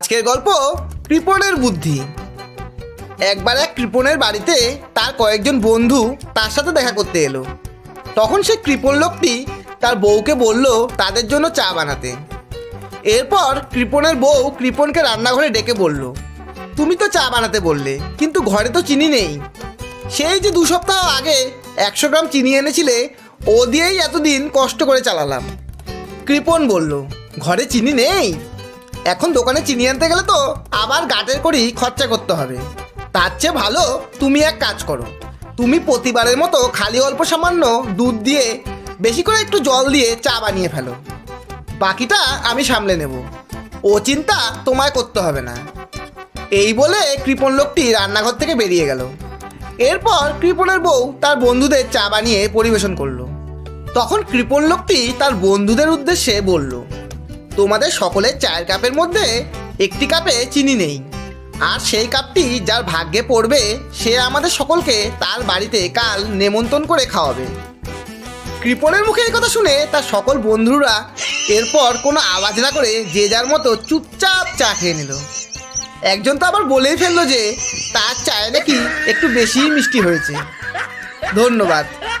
আজকের গল্প কৃপণের বুদ্ধি। একবার এক কৃপণের বাড়িতে তার কয়েকজন বন্ধু তার সাথে দেখা করতে এলো। তখন সে কৃপণ লোকটি তার বউকে বলল, তাদের জন্য চা বানাতে। এরপর কৃপণের বউ কৃপণকে রান্নাঘরে ডেকে বলল, তুমি তো চা বানাতে বললে, কিন্তু ঘরে তো চিনি নেই। সেই যে দু সপ্তাহ আগে একশো গ্রাম চিনি এনেছিলে, ও দিয়েই এতদিন কষ্ট করে চালালাম। কৃপণ বলল, ঘরে চিনি নেই? এখন দোকানে চিনি আনতে গেলে তো আবার গাটের করেই খরচা করতে হবে। তার চেয়ে ভালো তুমি এক কাজ করো। তুমি প্রতিবারের মতো খালি অল্প সামান্য দুধ দিয়ে বেশি করে একটু জল দিয়ে চা বানিয়ে ফেলো। বাকিটা আমি সামলে নেব। ও চিন্তা তোমায় করতে হবে না। এই বলে কৃপণ লোকটি রান্নাঘর থেকে বেরিয়ে গেল। এরপর কৃপণের বউ তার বন্ধুদের চা বানিয়ে পরিবেশন করল। তখন কৃপণ লোকটি তার বন্ধুদের উদ্দেশ্যে বলল তোমাদের সকলের চায়ের কাপের মধ্যে একটি কাপে চিনি নেই। আর সেই কাপটি যার ভাগ্যে পড়বে, সে আমাদের সকলকে তার বাড়িতে কাল নেমন্তন্ন করে খাওয়াবে। কৃপণের মুখে এই কথা শুনে তার সকল বন্ধুরা এরপর কোনো আওয়াজ না করে যে যার মতো চুপচাপ চা খেয়ে নিল। একজন তো আবার বলেই ফেলল যে তার চায় নাকি একটু বেশিই মিষ্টি হয়েছে। ধন্যবাদ।